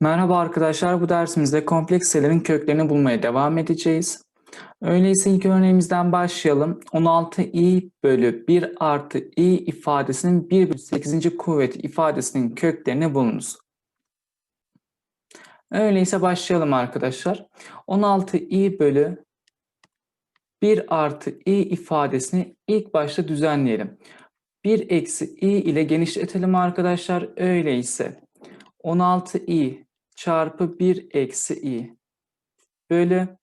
Merhaba arkadaşlar, bu dersimizde kompleks sayıların köklerini bulmaya devam edeceğiz. Öyleyse ilk örneğimizden başlayalım. 16i bölü 1 artı i ifadesinin 1 bölü 8. kuvveti ifadesinin köklerini bulunuz. Öyleyse başlayalım arkadaşlar. 16i bölü 1 artı i ifadesini ilk başta düzenleyelim. 1 eksi i ile genişletelim arkadaşlar. Öyleyse 16i çarpı 1 eksi i bölü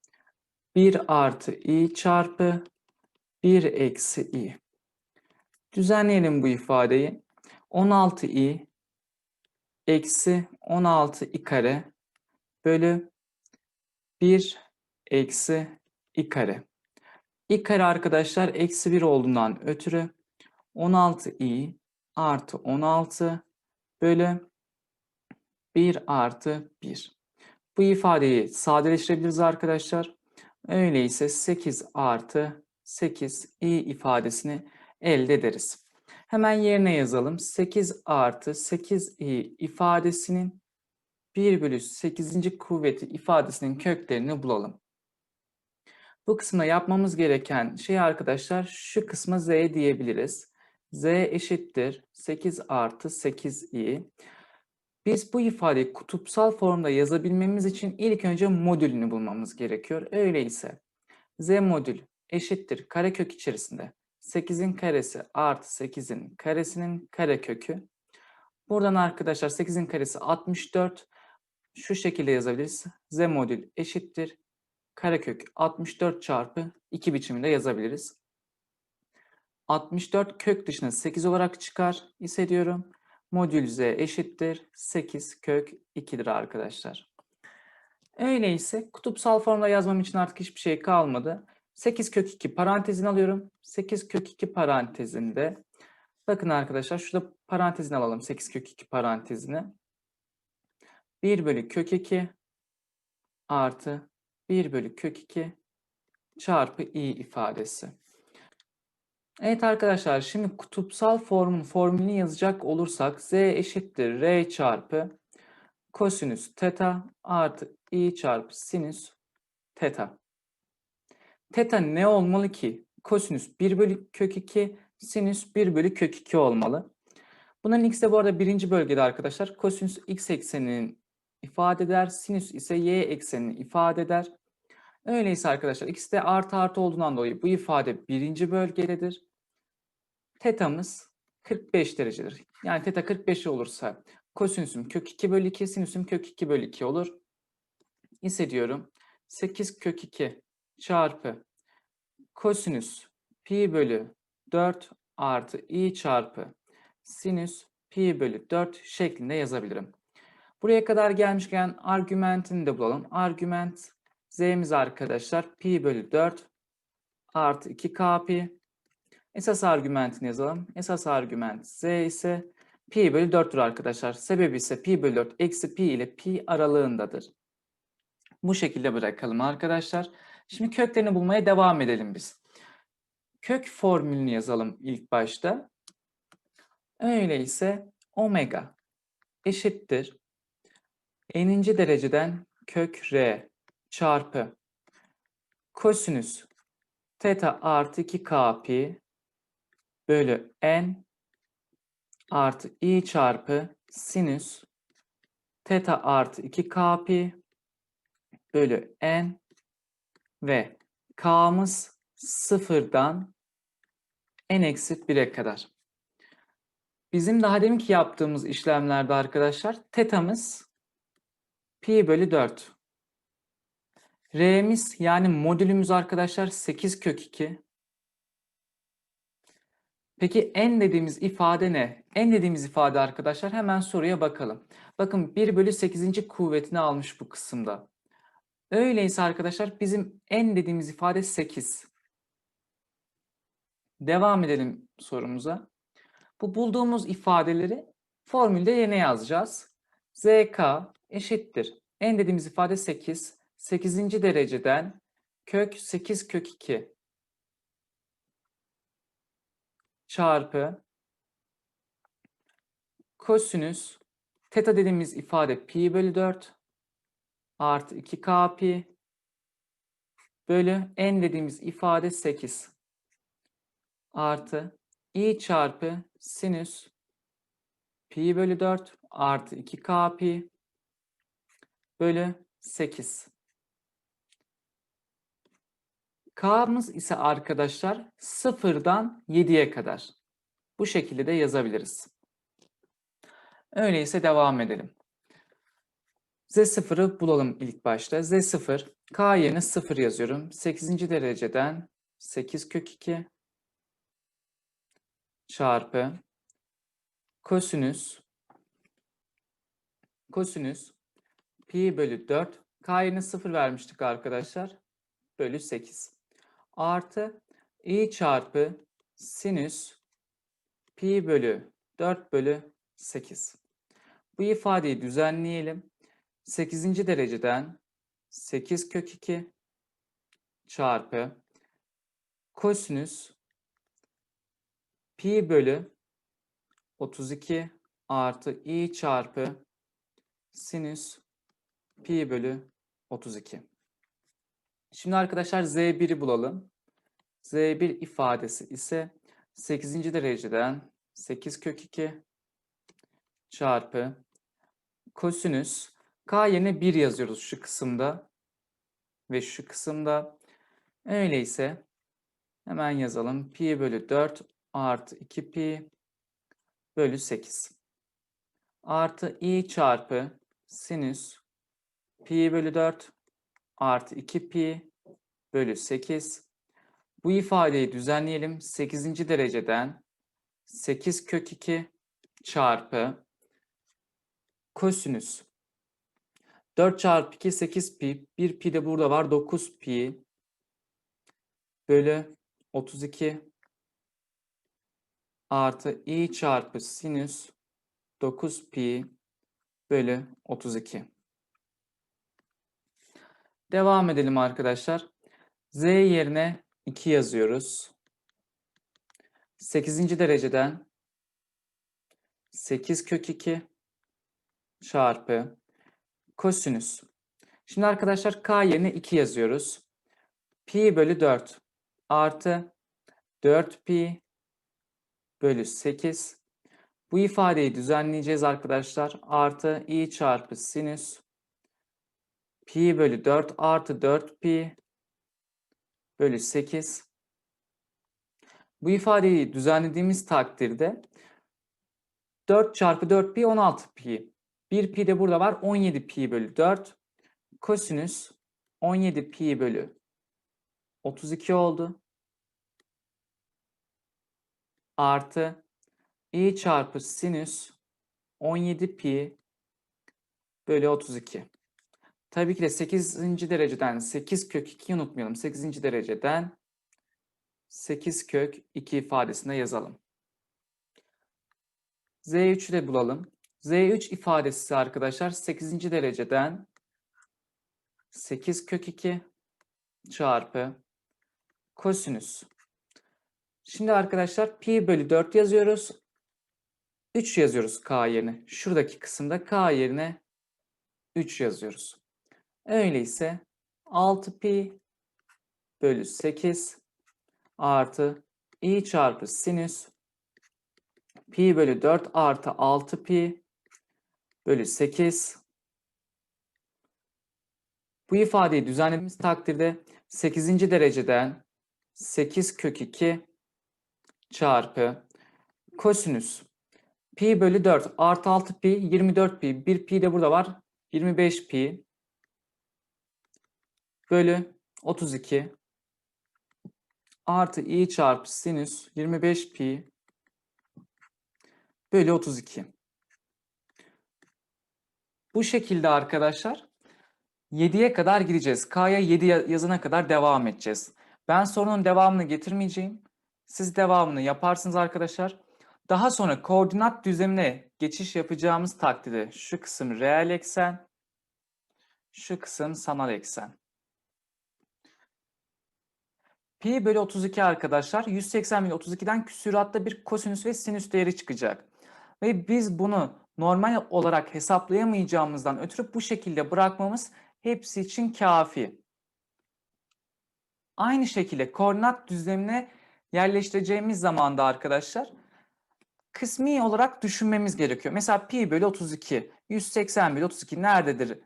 1 artı i çarpı 1 eksi i. Düzenleyelim bu ifadeyi. 16i eksi 16i kare bölü 1 eksi i kare. i kare arkadaşlar eksi 1 olduğundan ötürü 16i artı 16 bölü 1 artı 1. Bu ifadeyi sadeleştirebiliriz arkadaşlar. Öyleyse 8 artı 8 i ifadesini elde ederiz. Hemen yerine yazalım. 8 artı 8 i ifadesinin 1 bölü 8. kuvveti ifadesinin köklerini bulalım. Bu kısımda yapmamız gereken şey arkadaşlar şu kısma z diyebiliriz. z eşittir 8 artı 8i. Biz bu ifadeyi kutupsal formda yazabilmemiz için ilk önce modülünü bulmamız gerekiyor. Öyleyse z modül eşittir karekök içerisinde 8'in karesi artı 8'in karesinin karekökü. Buradan arkadaşlar 8'in karesi 64. Şu şekilde yazabiliriz. z modül eşittir karekök 64 çarpı 2 biçiminde yazabiliriz. 64 kök dışına 8 olarak çıkar hissediyorum modül z eşittir 8 kök 2'dir arkadaşlar. Öyleyse kutupsal formda yazmam için artık hiçbir şey kalmadı. 8 kök 2 parantezini alıyorum. 8 kök 2 parantezinde bakın arkadaşlar şurada parantezini alalım 8 kök 2 parantezini. 1 bölü kök 2 artı 1 bölü kök 2 çarpı i ifadesi. Evet arkadaşlar şimdi kutupsal formun formülünü yazacak olursak z eşittir r çarpı kosinüs teta artı i çarpı sinüs teta. Teta ne olmalı ki? Kosinüs 1 bölü kök 2, sinüs 1 bölü kök 2 olmalı. Bunların ikisi de bu arada birinci bölgede arkadaşlar. Kosinüs x ekseninin ifade eder, sinüs ise y eksenini ifade eder. Öyleyse arkadaşlar ikisi de artı artı olduğundan dolayı bu ifade birinci bölgededir. Tetamız 45 derecedir. Yani teta 45 olursa kosinüsüm kök 2 bölü 2, sinüsüm kök 2 bölü 2 olur. Hissediyorum. 8 kök 2 çarpı kosinüs pi bölü 4 artı i çarpı sinüs pi bölü 4 şeklinde yazabilirim. Buraya kadar gelmişken argümentini de bulalım. Argüment z'miz arkadaşlar pi bölü 4 artı 2k pi. Esas argümentini yazalım. Esas argüment z ise pi bölü 4'tür arkadaşlar. Sebebi ise pi bölü 4 eksi pi ile pi aralığındadır. Bu şekilde bırakalım arkadaşlar. Şimdi köklerini bulmaya devam edelim biz. Kök formülünü yazalım ilk başta. Öyleyse omega eşittir n'inci dereceden kök r çarpı kosinüs teta artı 2k pi bölü n artı i çarpı sinüs teta artı 2k pi bölü n ve k'mız sıfırdan n eksi 1'e kadar. Bizim daha deminki yaptığımız işlemlerde arkadaşlar tetamız pi bölü 4. R'miz yani modülümüz arkadaşlar 8 kök 2. Peki n dediğimiz ifade ne? n dediğimiz ifade arkadaşlar hemen soruya bakalım. Bakın 1 bölü 8. kuvvetini almış bu kısımda. Öyleyse arkadaşlar bizim n dediğimiz ifade 8. Devam edelim sorumuza. Bu bulduğumuz ifadeleri formülde yerine yazacağız. zk eşittir. n dediğimiz ifade 8. 8. dereceden kök 8 kök 2 çarpı kosinüs Teta dediğimiz ifade pi bölü 4 artı 2k pi bölü n dediğimiz ifade 8 artı i çarpı sinüs pi bölü 4 artı 2k pi bölü 8. K'mız ise arkadaşlar sıfırdan 7'ye kadar. Bu şekilde de yazabiliriz. Öyleyse devam edelim. Z0'ı bulalım ilk başta. Z0, K yerine 0 yazıyorum. 8. dereceden 8 kök 2 çarpı kosinüs kosinüs pi bölü 4 K yerine 0 vermiştik arkadaşlar. Bölü 8 artı i çarpı sinüs pi bölü 4 bölü 8. Bu ifadeyi düzenleyelim. 8. dereceden 8 kök 2 çarpı kosinüs pi bölü 32 artı i çarpı sinüs pi bölü 32. Şimdi arkadaşlar z1'i bulalım. z1 ifadesi ise 8. dereceden 8 kök 2 çarpı kosinüs k yerine 1 yazıyoruz şu kısımda ve şu kısımda. Öyleyse hemen yazalım. Pi bölü 4 artı 2 pi bölü 8 artı i çarpı sinüs pi bölü 4 artı 2 pi bölü 8. Bu ifadeyi düzenleyelim. 8. dereceden 8 kök 2 çarpı kosinüs 4 çarpı 2 8 pi. 1 pi de burada var 9 pi bölü 32 artı i çarpı sinüs 9 pi bölü 32. Devam edelim arkadaşlar. Z yerine 2 yazıyoruz. 8. dereceden 8 kök 2 çarpı kosinüs. Şimdi arkadaşlar k yerine 2 yazıyoruz. Pi bölü 4 artı 4 pi bölü 8. Bu ifadeyi düzenleyeceğiz arkadaşlar. Artı i çarpı sinüs pi bölü 4 artı 4 pi bölü 8. Bu ifadeyi düzenlediğimiz takdirde 4 çarpı 4 pi 16 pi. 1 pi de burada var 17 pi bölü 4. Kosinüs 17 pi bölü 32 oldu. Artı i çarpı sinüs 17 pi bölü 32. Tabii ki de 8. dereceden 8 kök 2'yi unutmayalım. 8. dereceden 8 kök 2 ifadesine yazalım. Z3'ü de bulalım. Z3 ifadesi arkadaşlar 8. dereceden 8 kök 2 çarpı kosinüs. Şimdi arkadaşlar pi bölü 4 yazıyoruz. 3 yazıyoruz k yerine. Şuradaki kısımda k yerine 3 yazıyoruz. Öyleyse 6 pi bölü 8 artı i çarpı sinüs pi bölü 4 artı 6 pi bölü 8 bu ifadeyi düzenlediğimiz takdirde 8. dereceden 8 kök 2 çarpı kosinüs pi bölü 4 artı 6 pi 24 pi 1 pi de burada var 25 pi bölü 32 artı i çarpı sinüs 25 pi bölü 32. Bu şekilde arkadaşlar 7'ye kadar gideceğiz. K'ya 7 yazana kadar devam edeceğiz. Ben sorunun devamını getirmeyeceğim. Siz devamını yaparsınız arkadaşlar. Daha sonra koordinat düzlemine geçiş yapacağımız takdirde şu kısım reel eksen, şu kısım sanal eksen. Pi bölü 32 arkadaşlar 180 bölü 32'den küsüratta bir kosinüs ve sinüs değeri çıkacak. Ve biz bunu normal olarak hesaplayamayacağımızdan ötürü bu şekilde bırakmamız hepsi için kafi. Aynı şekilde koordinat düzlemine yerleştireceğimiz zaman da arkadaşlar kısmi olarak düşünmemiz gerekiyor. Mesela pi bölü 32, 180 bölü 32 nerededir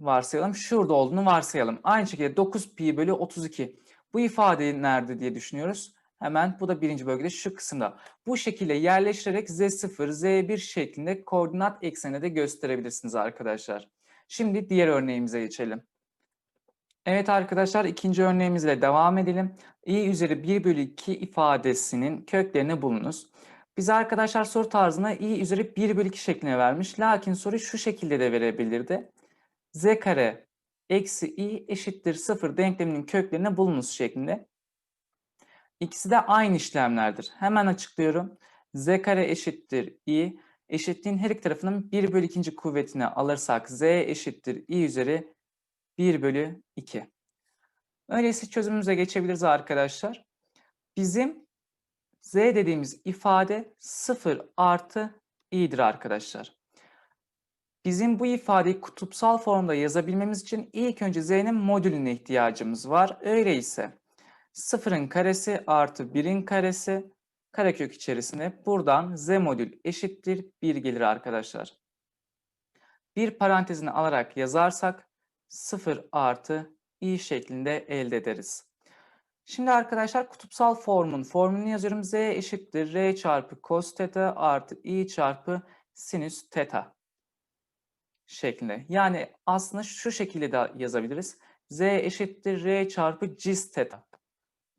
varsayalım? Şurada olduğunu varsayalım. Aynı şekilde 9 pi bölü 32. Bu ifade nerede diye düşünüyoruz. Hemen bu da birinci bölgede şu kısımda. Bu şekilde yerleştirerek Z0, Z1 şeklinde koordinat eksenine de gösterebilirsiniz arkadaşlar. Şimdi diğer örneğimize geçelim. Evet arkadaşlar ikinci örneğimizle devam edelim. i üzeri 1 bölü 2 ifadesinin köklerini bulunuz. Bize arkadaşlar soru tarzına i üzeri 1 bölü 2 şekline vermiş. Lakin soru şu şekilde de verebilirdi. z kare eksi i eşittir 0 denkleminin köklerini bulunuz şeklinde. İkisi de aynı işlemlerdir. Hemen açıklıyorum. z kare eşittir i. Eşitliğin her iki tarafının 1 bölü 2. kuvvetini alırsak z eşittir i üzeri 1 bölü 2. Öyleyse çözümümüze geçebiliriz arkadaşlar. Bizim z dediğimiz ifade 0 artı i'dir arkadaşlar. Bizim bu ifadeyi kutupsal formda yazabilmemiz için ilk önce z'nin modülüne ihtiyacımız var. Öyleyse 0'ın karesi artı 1'in karesi karekök içerisine buradan z modül eşittir 1 gelir arkadaşlar. Bir parantezini alarak yazarsak 0 artı i şeklinde elde ederiz. Şimdi arkadaşlar kutupsal formun formülünü yazıyorum. z eşittir r çarpı cos theta artı i çarpı sinüs theta şeklinde. Yani aslında şu şekilde de yazabiliriz. z eşittir r çarpı cis theta.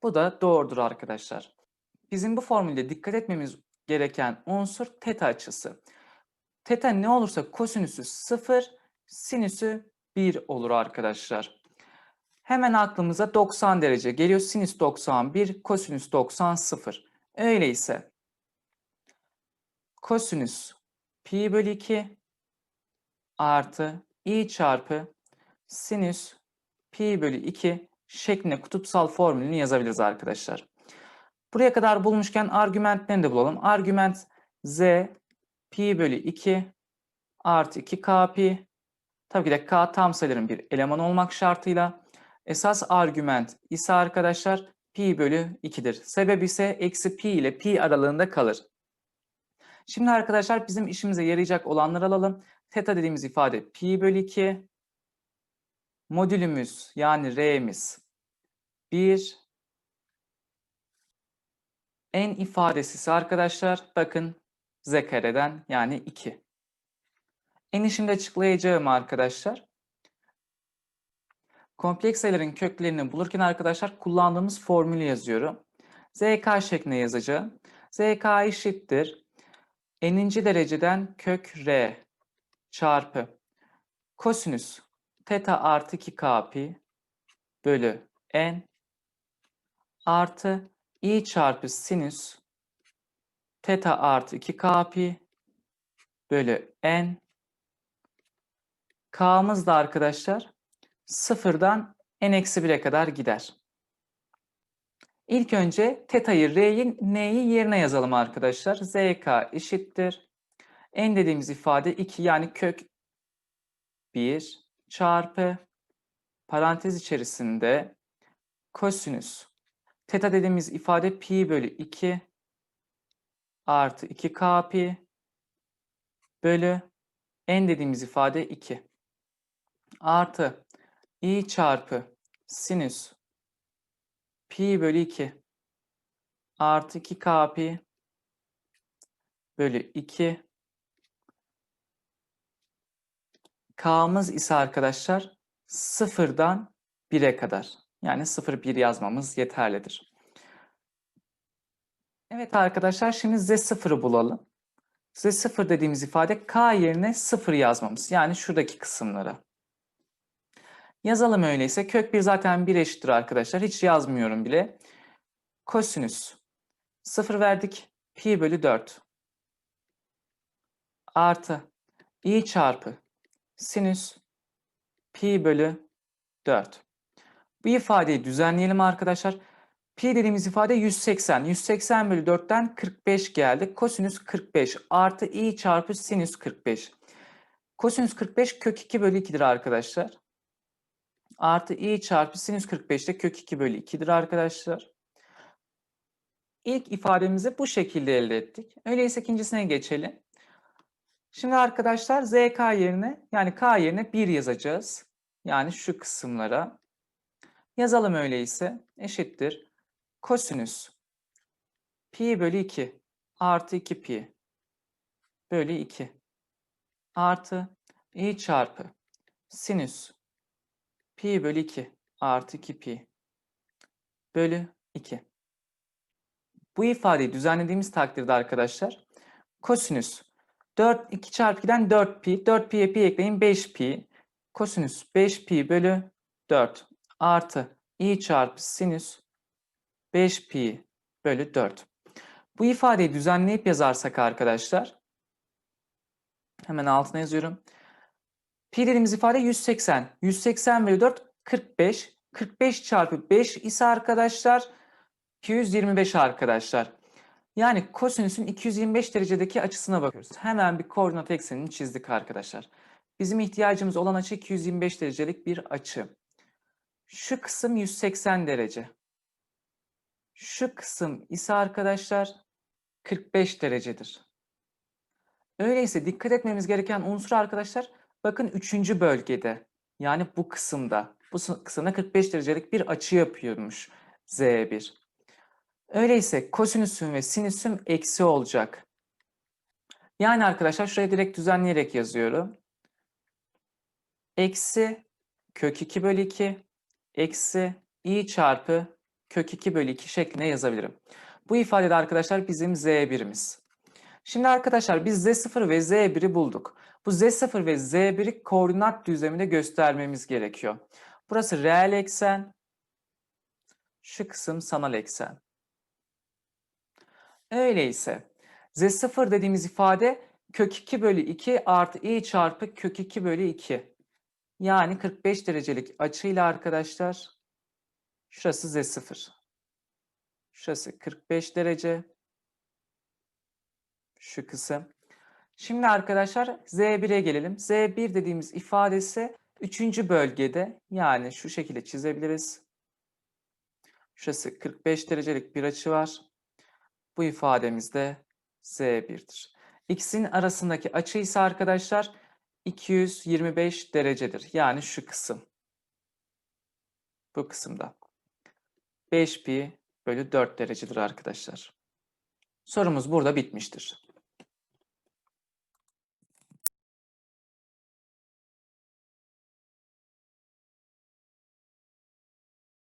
Bu da doğrudur arkadaşlar. Bizim bu formülde dikkat etmemiz gereken unsur teta açısı. Teta ne olursa kosinüsü 0, sinüsü 1 olur arkadaşlar. Hemen aklımıza 90 derece geliyor. Sinüs 91, kosinüs 90, 0. Öyleyse kosinüs pi bölü 2 artı i çarpı sinüs pi bölü 2 şeklinde kutupsal formülünü yazabiliriz arkadaşlar. Buraya kadar bulmuşken argümentlerini de bulalım. Argüment z pi bölü 2 artı 2k pi. Tabii ki de k tam sayıların bir eleman olmak şartıyla. Esas argüment ise arkadaşlar pi bölü 2'dir. Sebep ise eksi pi ile pi aralığında kalır. Şimdi arkadaşlar bizim işimize yarayacak olanları alalım. Theta dediğimiz ifade pi bölü 2. Modülümüz yani r'miz 1. En ifadesi ise arkadaşlar bakın z kareden yani 2. En şimdi açıklayacağım arkadaşlar. Kompleks sayıların köklerini bulurken arkadaşlar kullandığımız formülü yazıyorum. zk şeklinde yazacağım. zk eşittir. N'inci dereceden kök r çarpı kosinüs theta artı 2k pi bölü n artı i çarpı sinüs theta artı 2k pi bölü n k'mız da arkadaşlar sıfırdan n-1'e kadar gider. İlk önce teta'yı r'yi n'yi yerine yazalım arkadaşlar. zk eşittir. N dediğimiz ifade 2 yani kök 1 çarpı parantez içerisinde kosinüs. Teta dediğimiz ifade pi bölü 2 artı 2k pi bölü n dediğimiz ifade 2 artı i çarpı sinüs pi bölü 2 artı 2k pi bölü 2 k'mız ise arkadaşlar sıfırdan 1'e kadar. Yani 0-1 yazmamız yeterlidir. Evet arkadaşlar şimdi Z0'ı bulalım. Z0 dediğimiz ifade K yerine 0 yazmamız. Yani şuradaki kısımları. Yazalım öyleyse. Kök 1 zaten 1 eşittir arkadaşlar. Hiç yazmıyorum bile. Kosinüs. 0 verdik. Pi bölü 4. Artı. i çarpı. Sinüs. Pi bölü 4. Bu ifadeyi düzenleyelim arkadaşlar. Pi dediğimiz ifade 180. 180 bölü 4'ten 45 geldi. Kosinüs 45 artı i çarpı sinüs 45. Kosinüs 45 kök 2 bölü 2'dir arkadaşlar. Artı i çarpı sinüs 45 de kök 2 bölü 2'dir arkadaşlar. İlk ifademizi bu şekilde elde ettik. Öyleyse ikincisine geçelim. Şimdi arkadaşlar zk yerine yani k yerine 1 yazacağız. Yani şu kısımlara. Yazalım öyleyse. Eşittir. Kosinüs pi bölü 2 artı 2 pi bölü 2 artı i çarpı sinüs pi bölü 2 artı 2 pi bölü 2. Bu ifadeyi düzenlediğimiz takdirde arkadaşlar kosinüs 4 2 çarpı 2'den 4 pi 4 pi'ye pi ekleyin 5 pi kosinüs 5 pi bölü 4 artı i çarpı sinüs 5 pi bölü 4. Bu ifadeyi düzenleyip yazarsak arkadaşlar hemen altına yazıyorum. Pi dediğimiz ifade 180. 180 bölü 4 45. 45 çarpı 5 ise arkadaşlar 225 arkadaşlar. Yani kosinüsün 225 derecedeki açısına bakıyoruz. Hemen bir koordinat eksenini çizdik arkadaşlar. Bizim ihtiyacımız olan açı 225 derecelik bir açı. Şu kısım 180 derece. Şu kısım ise arkadaşlar 45 derecedir. Öyleyse dikkat etmemiz gereken unsur arkadaşlar bakın 3. bölgede yani bu kısımda. Bu sı- kısımda 45 derecelik bir açı yapıyormuş Z1. Öyleyse kosinüsüm ve sinüsüm eksi olacak. Yani arkadaşlar şuraya direkt düzenleyerek yazıyorum. Eksi kök 2 bölü 2 eksi i çarpı kök 2 bölü 2 şeklinde yazabilirim. Bu ifadede arkadaşlar bizim z1'imiz. Şimdi arkadaşlar biz z0 ve z1'i bulduk. Bu z0 ve z1'i koordinat düzleminde göstermemiz gerekiyor. Burası reel eksen, şu kısım sanal eksen. Öyleyse z0 dediğimiz ifade kök 2 bölü 2 artı i çarpı kök 2 bölü 2. Yani 45 derecelik açıyla arkadaşlar şurası z0. Şurası 45 derece. Şu kısım. Şimdi arkadaşlar Z1'e gelelim. Z1 dediğimiz ifadesi 3. bölgede yani şu şekilde çizebiliriz. Şurası 45 derecelik bir açı var. Bu ifademiz de Z1'dir. X'in arasındaki açı ise arkadaşlar 225 derecedir. Yani şu kısım. Bu kısımda. 5 pi bölü 4 derecedir arkadaşlar. Sorumuz burada bitmiştir.